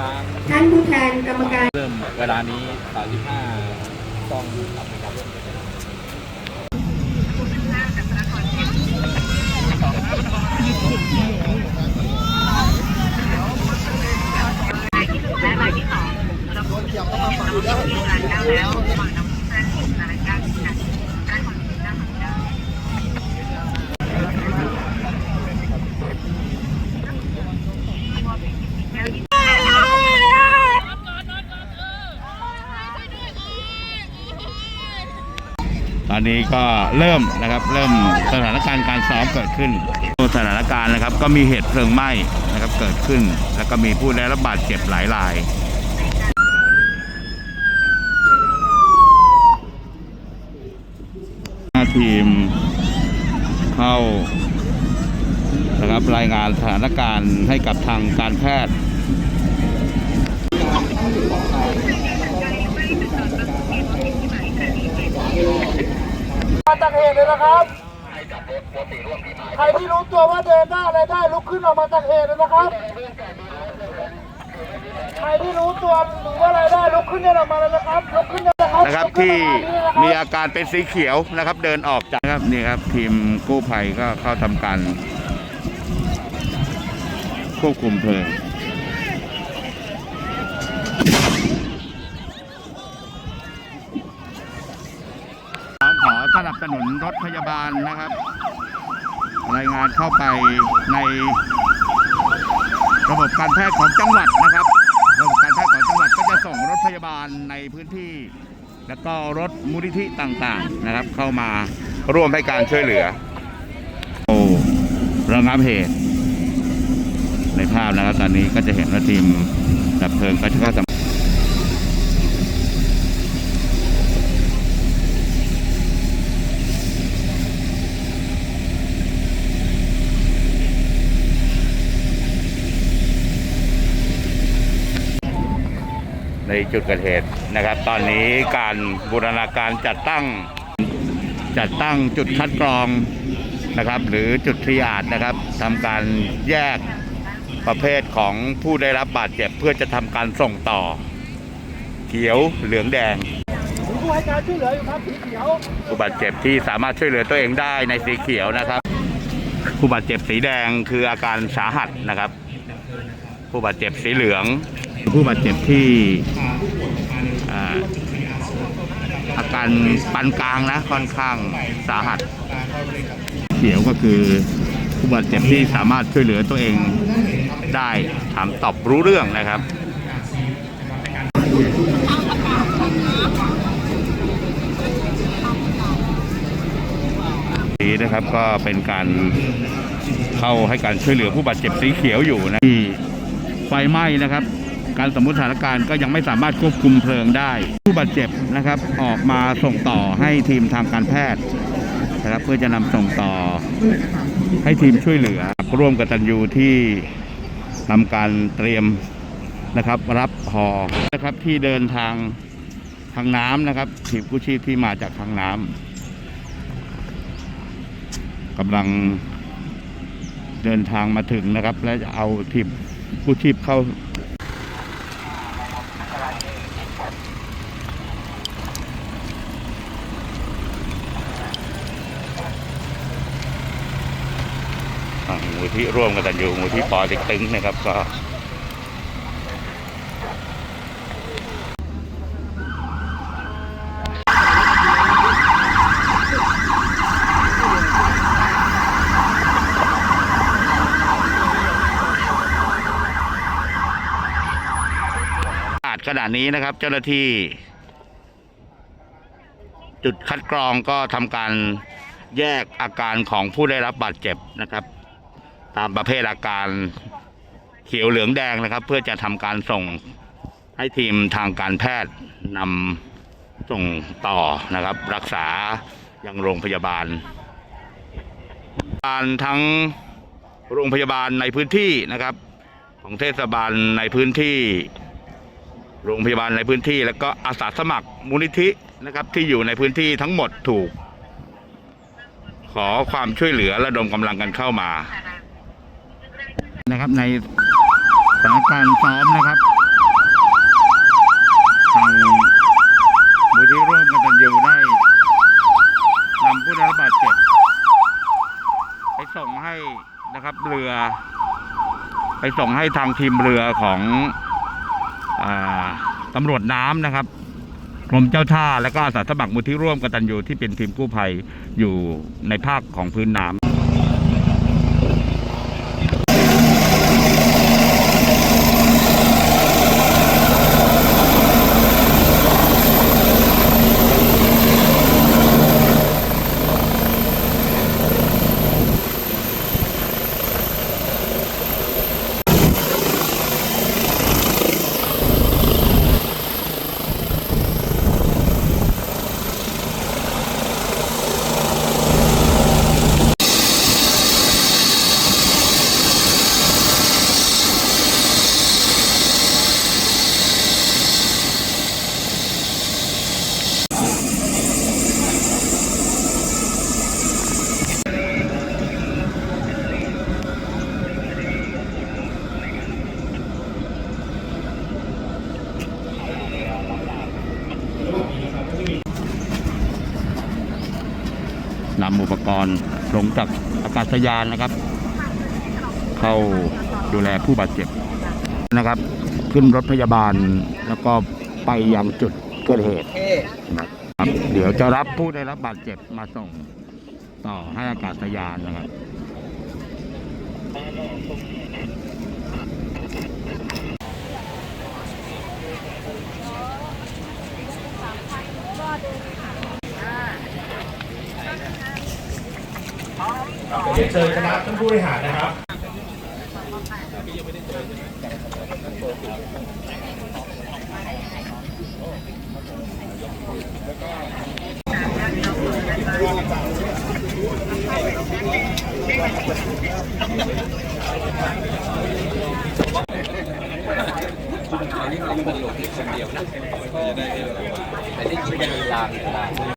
ทางท่านผู้แทนกรรมการ เริ่มเวลานี้ 35ต้องกลับไปครับตอ นนี้ก็เริ่มนะครับเริ่มสถานการณ์การซ้อมเกิดขึ้นสถานการณ์นะครับก็มีเหตุเพลิงไหม้นะครับเกิดขึ้น แล้วก็มีผู้ได้รับบาดเจ็บหลายรายทีมเข้านะครับรายงานสถานการณ์ให้กับทางการแพทย์ มาจากเหตุเลยนะครับใครที่รู้ตัวว่าเดินได้อะไรได้ลุกขึ้นออกมาจากเหตุเลยนะครับใครที่รู้ตัวหรือว่าอะไรได้ลุกขึ้นเดินออกมาเลยนะครับลุกขึ้นเลยนะครับนะครับลุกขึ้ที่นมาเลยนะครับมีอาการเป็นสีเขียวนะครับ เดินออกจากนะครับนี่ครับทีมกู้ภัยก็เข้าทำการควบคุมเพลิงขอ สนับสนุนรถพยาบาลนะครับ รายงานเข้าไปในระบบการแพทย์ของจังหวัดนะครับ ระบบการแพทย์ของจังหวัดก็จะส่งรถพยาบาลในพื้นที่ แล้วก็รถมูลนิธิต่างๆนะครับ เข้ามาร่วมให้การช่วยเหลือโอ้ระงับเหตุในภาพนะครับตอนนี้ก็จะเห็นว่าทีมดับเพลิงก็จะเข้าทำ ในจุดเกิดเหตุนะครับ ตอนนี้การบูรณาการจัดตั้งจัดตั้งจุดคัดกรองนะครับ หรือจุดทริอาดนะครับทำการแยกประเภทของผู้ได้รับบาดเจ็บเพื่อจะทำการส่งต่อ เขียวเหลืองแดงผู้ให้การช่วยเหลืออยู่ครับสีเขียวผู้บาดเจ็บที่สามารถช่วยเหลือตัวเองได้ในสีเขียวนะครับ ผู้บาดเจ็บสีแดงคืออาการสาหัสนะครับ ผู้บาดเจ็บสีเหลือง ผู้บาดเจ็บที่อาการปานกลางนะค่อนข้างสาหัสเขียวก็คือผู้บาดเจ็บที่สามารถช่วยเหลือตัวเองได้ถามตอบรู้เรื่องนะครับนี้นะครับก็เป็นการเข้าให้การช่วยเหลือผู้บาดเจ็บสีเขียวอยู่นะที่ไฟไหม้นะครับ การสมมติสถานการณ์ก็ยังไม่สามารถควบคุมเพลิงได้ ผู้บาดเจ็บนะครับออกมาส่งต่อให้ทีมทางการแพทย์นะครับเพื่อจะนำส่งต่อให้ทีมช่วยเหลือ ร่วมกับตันยูที่ทำการเตรียมนะครับรับหอนะครับที่เดินทางทางน้ำนะครับทีมกู้ชีพที่มาจากทางน้ำกำลังเดินทางมาถึงนะครับ และจะเอาทีมผู้ชีพเข้า อ่า มูลที่ร่วมกันตันอยู่มูลที่ปอเต็กตึงนะครับก็อาจขนาดนี้นะครับเจ้าหน้าที่ จุดคัดกรองก็ทำการแยกอาการของผู้ได้รับบาดเจ็บนะครับ ตามประเภทอาการเขียวเหลืองแดงนะครับ เพื่อจะทำการส่งให้ทีมทางการแพทย์นำส่งต่อนะครับ รักษายังโรงพยาบาล การทั้งโรงพยาบาลในพื้นที่นะครับ ของเทศบาลในพื้นที่ โรงพยาบาลในพื้นที่ แล้วก็อาสาสมัครมูลนิธินะครับ ที่อยู่ในพื้นที่ทั้งหมดถูก ขอความช่วยเหลือระดมกำลังกันเข้ามา นะครับ ในสถานการณ์ซ้อมนะครับางมูลที่ร่วมกันตันยูได้นำผู้ได้รับบาดเจ็บไปส่งให้นะครับเรือ ไปส่งให้ทางทีมเรือของอตำรวจน้ำนะครับกรมเจ้าท่าแล้วก็อาสาสมัครมูลที่ร่วมกันตันยูที่เป็นทีมกู้ภัยอยู่ในภาคของพื้นน้ำ กรลงจากอากาศยานนะครับ เข้าดูแลผู้บาดเจ็บนะครับ ขึ้นรถพยาบาลแล้วก็ไปยังจุดเกิดเหตุนะครับเดี๋ยวจะรับผู้ได้รับบาดเจ็บมาส่งต่อให้อากาศยานนะครับ เรียนเชิญคณะท่านผู้บริหารนะครับอันนี้มันเป็นหลวงที่คนเดียวนะก็ได้แต่ได้ยินเป็นลางลาง